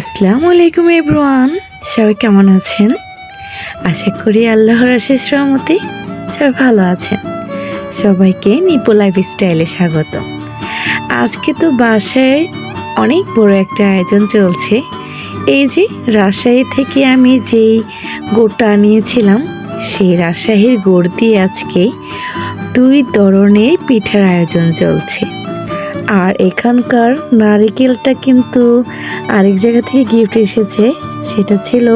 আসসালামু আলাইকুম এভরিওয়ান, সবাই কেমন আছেন? আশা করি আল্লাহর আশেষ রহমতে সবাই ভালো আছেন। সবাইকে নিপো লাইফ স্টাইলে স্বাগত। আজকে তো বাসায় অনেক বড় একটা আয়োজন চলছে। এই যে রাজশাহী থেকে আমি যেই গোটা নিয়েছিলাম, সেই রাজশাহীর গোড় দিয়ে আজকে দুই ধরনের পিঠার আয়োজন চলছে। আর এখানকার নারিকেলটা কিন্তু আরেক জায়গা থেকে গিফট এসেছে, সেটা ছিল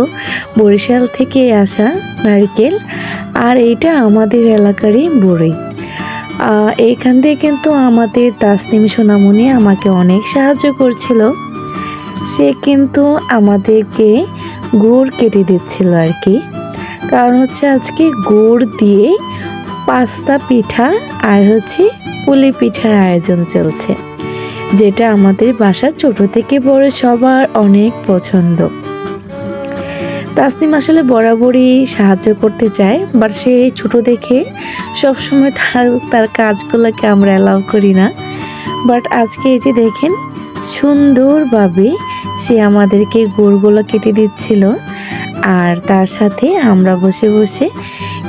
বরিশাল থেকে আসা নারকেল আর এইটা আমাদের এলাকারই বড়ই এইখান দিয়ে কিন্তু আমাদের তাসনিম সোনামণি আমাকে অনেক সাহায্য করছিল। সে কিন্তু আমাদেরকে গুড় কেটে দিচ্ছিল আর কি। কারণ হচ্ছে আজকে গুড় দিয়ে পাস্তা, পিঠা আর হচ্ছে পুলি পিঠার আয়োজন চলছে, যেটা আমাদের বাসার ছোট থেকে বড় সবার অনেক পছন্দ। তাসনিম আসলে বরাবরই সাহায্য করতে চায়, বাট সে ছোট দেখে সবসময় তার তার কাজগুলোকে আমরা অ্যালাউ করি না। বাট আজকে এই যে দেখেন, সুন্দরভাবে সে আমাদেরকে গোড়গুলো কেটে দিচ্ছিল, আর তার সাথে আমরা বসে বসে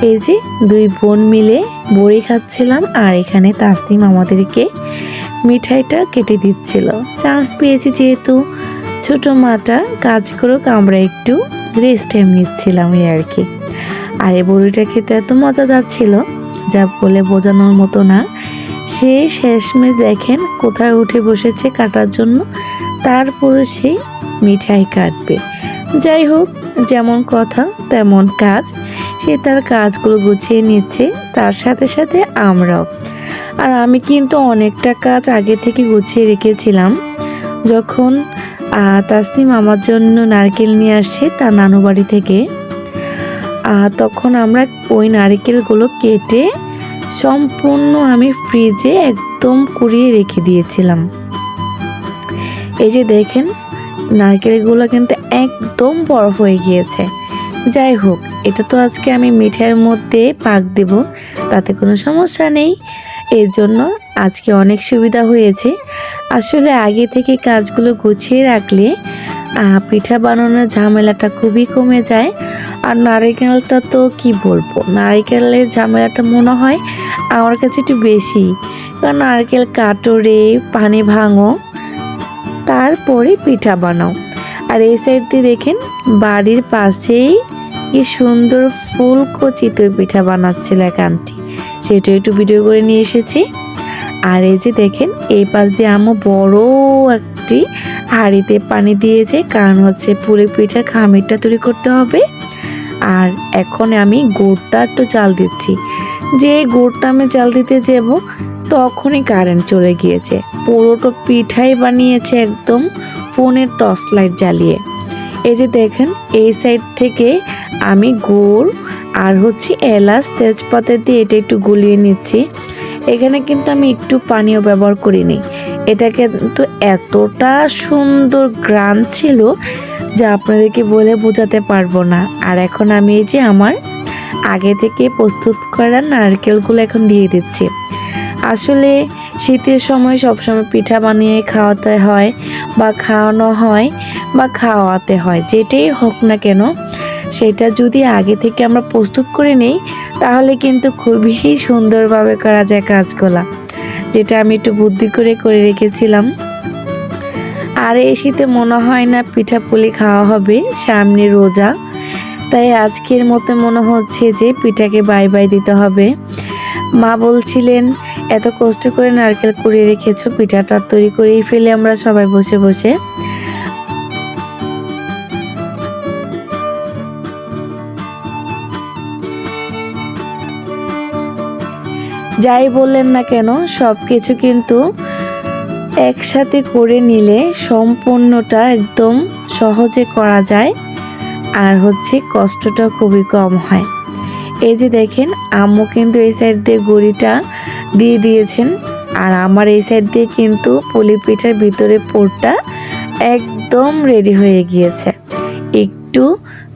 এই যে দুই বোন মিলে বড়ি খাচ্ছিলাম আর এখানে তাসনিম আমাদেরকে মিঠাইটা কেটে দিচ্ছিল। চান্স পেয়েছি যেহেতু ছোট মাটা কাজ করুক, আমরা একটু রেস্ট টাইম নিচ্ছিলাম এই আর কি। আর এই বড়িটা খেতে এত মজা যাচ্ছিল, যা বলে বোঝানোর মতো না। সে শেষমেশ দেখেন কোথায় উঠে বসেছে কাটার জন্য তারপরে সে মিঠাই কাটবে। যাই হোক, যেমন কথা, তেমন কাজ। সে তার কাজগুলো গুছিয়ে নিচ্ছে, তার সাথে সাথে আমরাও। আর আমি কিন্তু অনেকটা কাজ আগে থেকে গুছিয়ে রেখেছিলাম। যখন তাসনিম আমার জন্য নারকেল নিয়ে আসছে তার নানু বাড়ি থেকে তখন আমরা ওই নারকেলগুলো কেটে সম্পূর্ণ আমি ফ্রিজে একদম কুড়িয়ে রেখে দিয়েছিলাম। এই যে দেখেন, নারকেলগুলো কিন্তু একদম বরফ হয়ে গিয়েছে। যাই হোক, এটা তো আজকে আমি মিঠাইয়ের মধ্যে পাক দেব, তাতে কোনো সমস্যা নেই। এর জন্য আজকে অনেক সুবিধা হয়েছে। আসলে আগে থেকে কাজগুলো গুছিয়ে রাখলে পিঠা বানানোর ঝামেলাটা খুবই কমে যায়। আর নারিকেলটা তো কি বলব, নারিকেলের ঝামেলাটা মনে হয় আমার কাছে একটু বেশি। কারণ নারকেল কাটরে, পানি ভাঙো, তারপরে পিঠা বানাও। আর এই সাইড দিয়ে দেখেন, বাড়ির পাশেই কি সুন্দর ফুলকো চিতই পিঠা বানাচ্ছিল এক আন্টি। সেটা একটু ভিডিও করে নিয়ে এসেছি। আর এই যে দেখেন, এই পাশ দিয়ে আমও বড় একটি হাঁড়িতে পানি দিয়েছে, কারণ হচ্ছে পুরি পিঠার খামিরটা তৈরি করতে হবে। আর এখন আমি গুড়টা একটু জাল দিচ্ছি। যে গুড়টা আমি জাল দিতে যাব, তখনই কারেন্ট চলে গিয়েছে। পুরোটা পিঠাই বানিয়েছে একদম, ফোনের টর্চ লাইট জ্বালিয়ে। এই যে দেখেন, এই সাইড থেকে আমি গুড় আর হচ্ছে এলাচ তেজপাতা দিয়ে এটা একটু গুলিয়ে নিচ্ছি। এখানে কিন্তু আমি একটু পানীয় ব্যবহার করিনি। এটা কিন্তু এতটা সুন্দর গ্রান ছিল যা আপনাদেরকে বলে বোঝাতে পারব না। আর এখন আমি এই যে আমার আগে থেকে প্রস্তুত করা নারকেলগুলো এখন দিয়ে দিচ্ছি। আসলে শীতের সময় সবসময় পিঠা বানিয়ে খাওয়াতে হয়। বা খাওয়ানো হয় বা খাওয়াতে হয়, যেটাই হোক না কেন, সেটা যদি আগে থেকে আমরা প্রস্তুত করে নেই, তাহলে কিন্তু খুবই সুন্দরভাবে করা যায় কাজগুলা। যেটা আমি একটু বুদ্ধি করে করে রেখেছিলাম। আর এই শীতে মনে হয় না পিঠা পুলি খাওয়া হবে, সামনে রোজা। তাই আজকের মতো মনে হচ্ছে যে পিঠাকে বাই বাই দিতে হবে। মা বলছিলেন এত কষ্ট করে নারকেল কুড়িয়ে রেখেছো পিঠাটা তৈরি করেই ফেলে আমরা সবাই বসে বসে। যাই বললেন না কেন সব কিছু কিন্তু একসাথে করে নিলে সম্পূর্ণটা একদম সহজে করা যায় আর হচ্ছে কষ্টটা খুবই কম হয়। এই যে দেখেন, আম্মু কিন্তু এই সাইড দিয়ে গড়িটা দিয়ে দিয়েছেন। আর আমার এই সাইড দিয়ে কিন্তু পুলি পিঠার ভিতরে পোরটা একদম রেডি হয়ে গিয়েছে। একটু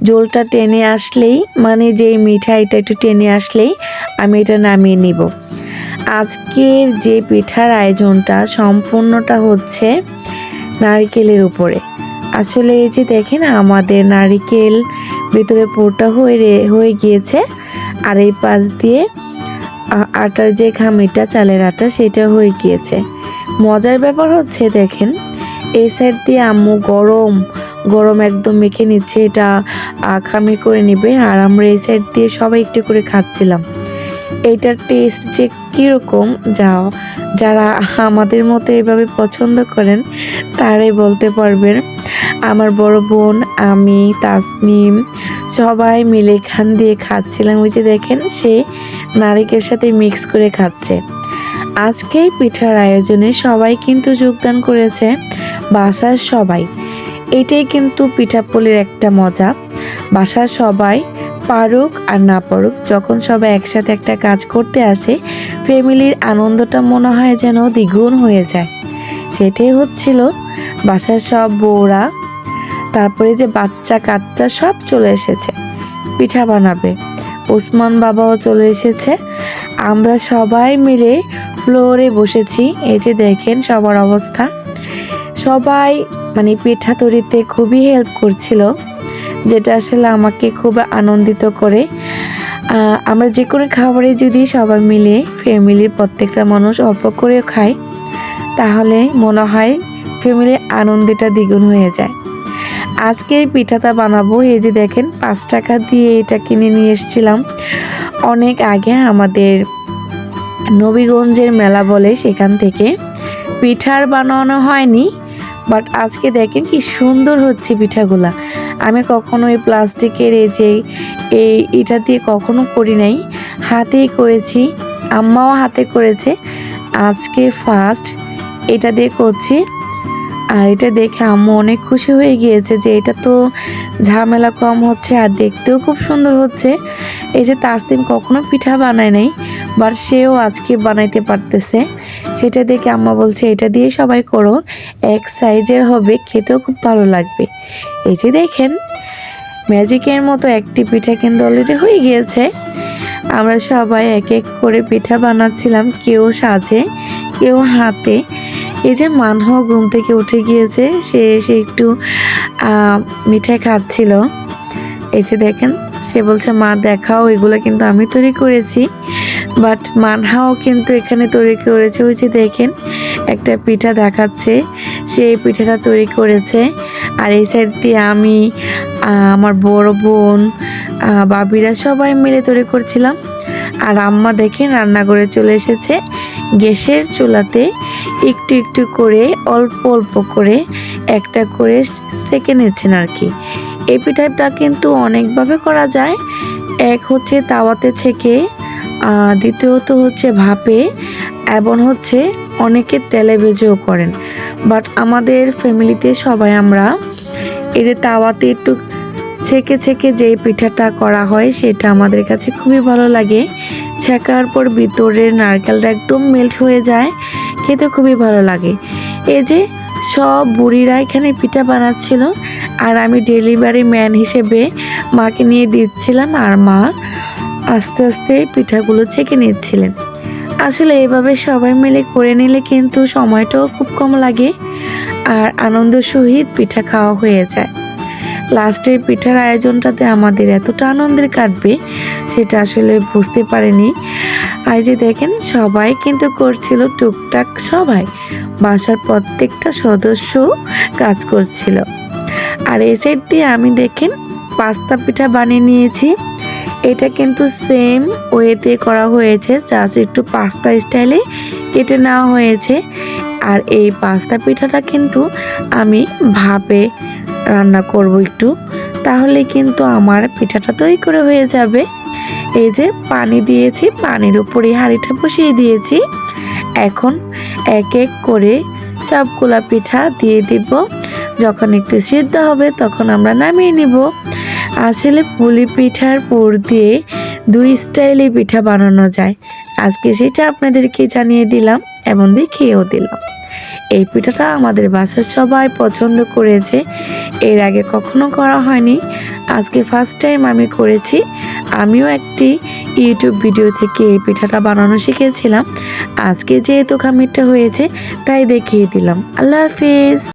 জলটা টেনে আসলেই মানে যে মিঠাইটা একটু টেনে আসলেই আমি এটা নামিয়ে নিব। আজকের যে পিঠার আয়োজনটা সম্পূর্ণটা হচ্ছে নারকেলের উপরে। আসলে এই যে দেখেন, আমাদের নারিকেল ভিতরে পুরোটা হয়ে হয়ে গিয়েছে। আর এই পাশ দিয়ে আটার যে খামিটা চালের আটা, সেটা হয়ে গিয়েছে। মজার ব্যাপার হচ্ছে, দেখেন, এই সাইড দিয়ে আম্মু গরম গরম একদম মেখে নিচ্ছে, এটা খামির করে নেবে। আর আমরা এই সাইড দিয়ে সবাই একটু করে খাচ্ছিলাম। এইটার টেস্ট যে কীরকম, যা, যারা আমাদের মতো এভাবে পছন্দ করেন, তারাই বলতে পারবেন। আমার বড় বোন, আমি, তাসনিম, সবাই মিলে এখান দিয়ে খাচ্ছিলাম। ওই যে দেখেন, সে নারিকের সাথে মিক্স করে খাচ্ছে। আজকে পিঠার আয়োজনে সবাই কিন্তু যোগদান করেছে, বাসার সবাই। এটাই কিন্তু পিঠাপুলির একটা মজা। বাসার সবাই পারুক আর না পারুক, যখন সবাই একসাথে একটা কাজ করতে আসে, ফ্যামিলির আনন্দটা মনে হয় যেন দ্বিগুণ হয়ে যায়। সেটাই হচ্ছিল বাসার সব বউরা, তারপরে যে বাচ্চা কাচ্চা সব চলে এসেছে, পিঠা বানাবে। ওসমান বাবাও চলে এসেছে। আমরা সবাই মিলে ফ্লোরে বসেছি। এই যে দেখেন সবার অবস্থা। সবাই মানে পিঠা তৈরিতে খুবই হেল্প করছিল, যেটা আসলে আমাকে খুব আনন্দিত করে। আমরা যে কোনো খাবারে যদি সবাই মিলে ফ্যামিলির প্রত্যেকটা মানুষ অল্প করে খায়, তাহলে মনে হয় ফ্যামিলির আনন্দটা দ্বিগুণ হয়ে যায়। আজকে এই পিঠাটা বানাবো। এই যে দেখেন, পাঁচ টাকা দিয়ে এটা কিনে নিয়ে এসেছিলাম। অনেক আগে আমাদের নবীগঞ্জের মেলা বলে সেখান থেকে। পিঠার বানানো হয়নি, বাট আজকে দেখেন কি সুন্দর হচ্ছে পিঠাগুলা। আমি কখনো এই প্লাস্টিকের এই যে, এই এটা দিয়ে কখনো করি নাই। হাতেই করেছি, আম্মাও হাতে করেছে। আজকে ফার্স্ট এটা দিয়ে করছি। আর এটা দেখে আম্মু অনেক খুশি হয়ে গিয়েছে যে এটা তো ঝামেলা কম হচ্ছে আর দেখতেও খুব সুন্দর হচ্ছে। এই যে তাসদিন কখনো পিঠা বানায় নাই বাট সেও আজকে বানাইতে পারতেছে। সেটা দেখে আম্মা বলছে, এটা দিয়ে সবাই করো এক সাইজের হবে, খেতেও খুব ভালো লাগবে। এই যে দেখেন, ম্যাজিকের মতো একটি পিঠা কিন্তু অলরেডি হয়ে গিয়েছে। আমরা সবাই এক এক করে পিঠা বানাচ্ছিলাম, কেউ সাজে, কেউ হাতে। এই যে মানহ ঘুম থেকে উঠে গিয়েছে, সে এসে একটু মিঠাই খাচ্ছিল। যে দেখেন, সে বলছে, মা, দেখাও, এগুলো কিন্তু আমি তৈরি করেছি। বাট মানহাও কিন্তু এখানে তৈরি করেছে। ওই যে দেখেন, একটা পিঠা দেখাচ্ছে, সে এই পিঠাটা তৈরি করেছে। আর এই সাইড দিয়ে আমি আমার বড় বোন বাবিরা সবাই মিলে তৈরি করছিলাম। আর আম্মা দেখেন রান্নাঘরে চলে এসেছে। গ্যাসের চুলাতে একটু একটু করে, অল্প অল্প করে একটা করে সেঁকে নিচ্ছেন আর কি। এই পিঠাটা কিন্তু অনেকভাবে করা যায়। এক হচ্ছে তাওয়াতে ছেঁকে দ্বিতীয়ত হচ্ছে ভাপে, এবং হচ্ছে অনেকে তেলে ভেজেও করেন। বাট আমাদের ফ্যামিলিতে সবাই আমরা এই যে তাওয়াতে একটু ছেঁকে ছেঁকে যে পিঠাটা করা হয়, সেটা আমাদের কাছে খুবই ভালো লাগে। ছেঁকার পর ভিতরের নারকেলটা একদম মেল্ট হয়ে যায়। খেতে খুবই ভালো লাগে। এই যে সব বুড়িরা এখানে পিঠা বানাচ্ছিল আর আমি ডেলিভারি ম্যান হিসেবে মাকে নিয়ে দিচ্ছিলাম আর মা আস্তে আস্তে পিঠাগুলো ছেঁকে নিচ্ছিলেন। আসলে এভাবে সবাই মিলে করে নিলে কিন্তু সময়টাও খুব কম লাগে আর আনন্দ সহিত পিঠা খাওয়া হয়ে যায়। লাস্টের পিঠার আয়োজনটাতে আমাদের এতটা আনন্দের কাটবে, সেটা আসলে বুঝতে পারিনি। আর যে দেখেন, সবাই কিন্তু করছিল টুকটাক, সবাই, বাসার প্রত্যেকটা সদস্য কাজ করছিল। আর এই সাইড দিয়ে আমি দেখেন, পাস্তা পিঠা বানিয়ে নিয়েছি। এটা কিন্তু সেম ওয়েতে করা হয়েছে জাস্ট একটু পাস্তা স্টাইলে কেটে নেওয়া হয়েছে। আর এই পাস্তা পিঠাটা কিন্তু আমি ভাপে রান্না করব একটু, তাহলে কিন্তু আমার পিঠাটা তৈরি করে হয়ে যাবে। এই যে পানি দিয়েছি, পানির উপরে হাঁড়িটা বসিয়ে দিয়েছি। এখন এক এক করে সবগুলা পিঠা দিয়ে দিব। যখন একটু সিদ্ধ হবে তখন আমরা নামিয়ে নিব। আসলে পুলি পিঠার পুর দিয়ে দুই স্টাইলে পিঠা বানানো যায়। আজকে সেটা আপনাদেরকে জানিয়ে দিলাম, এবং দেখিয়েও দিলাম। এই পিঠাটা আমাদের বাসার সবাই পছন্দ করেছে। এর আগে কখনো করা হয়নি। আজকে ফার্স্ট টাইম আমি করেছি। আমিও একটি ইউটিউব ভিডিও থেকে এই পিঠাটা বানানো শিখেছিলাম। আজকে যেহেতু খামিরটা হয়েছে, তাই দেখিয়ে দিলাম। আল্লাহ হাফিজ।